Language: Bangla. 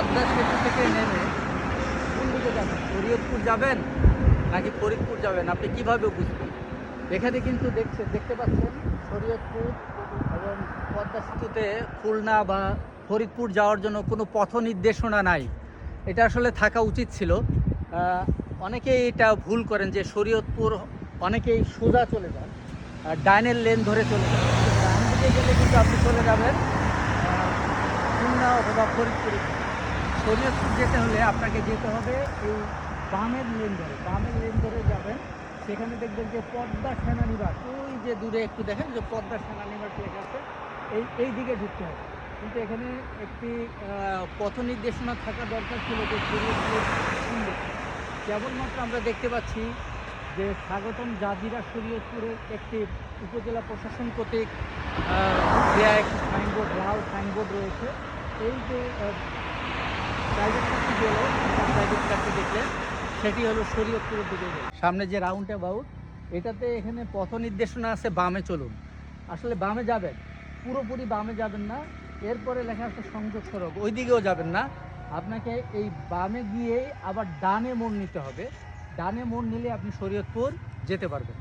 পদ্মা সেতু থেকে নেমে কোন দিকে যাবেন? শরীয়তপুর যাবেন নাকি ফরিদপুর যাবেন? আপনি কীভাবে বুঝবেন? এখানে কিন্তু দেখছে, দেখতে পাচ্ছেন শরীয়তপুর এবং পদ্মা সেতুতে খুলনা বা ফরিদপুর যাওয়ার জন্য কোনো পথ নির্দেশনা নাই। এটা আসলে থাকা উচিত ছিল। অনেকেই এটা ভুল করেন যে শরীয়তপুর অনেকেই সোজা চলে যান আর ডাইনের লেন ধরে চলে যান। ডান দিকে গেলে কিন্তু আপনি চলে যাবেন খুলনা অথবা ফরিদপুরে। শরীয়তপুর যেতে হলে আপনাকে যেতে হবে এই বামের লেন ধরে বামের লেন ধরে যাবেন, সেখানে দেখবেন যে পদ্মা সেনানিবাস ওই যে দূরে একটু দেখেন, যে পদ্মা সেনানিবাস লেখা আছে, এই এই দিকে ঢুকতে হবে। কিন্তু এখানে একটি পথ নির্দেশনা থাকা দরকার ছিল যে শরীয়তপুর কোন দিকে। কেবলমাত্র আমরা দেখতে পাচ্ছি যে স্বাগতম জাজিরা শরীয়তপুরের একটি উপজেলা প্রশাসন কর্তৃক দেয়া একটি সাইনবোর্ড লাল সাইনবোর্ড রয়েছে। এই যে প্রাইভেট প্রাইভেট সেটি হলো শরীয়তপুরের দিকে সামনে যে রাউন্ড অ্যাবাউট এটাতে এখানে পথ নির্দেশনা আছে, বামে চলুন। আসলে বামে যাবেন, পুরোপুরি বামে যাবেন না, এরপরে লেখা আছে সংযোগ সড়ক ওই দিকেও যাবেন না। আপনাকে এই বামে গিয়ে আবার ডানে মোড় নিতে হবে, ডানে মোড় নিলে আপনি শরীয়তপুর যেতে পারবেন।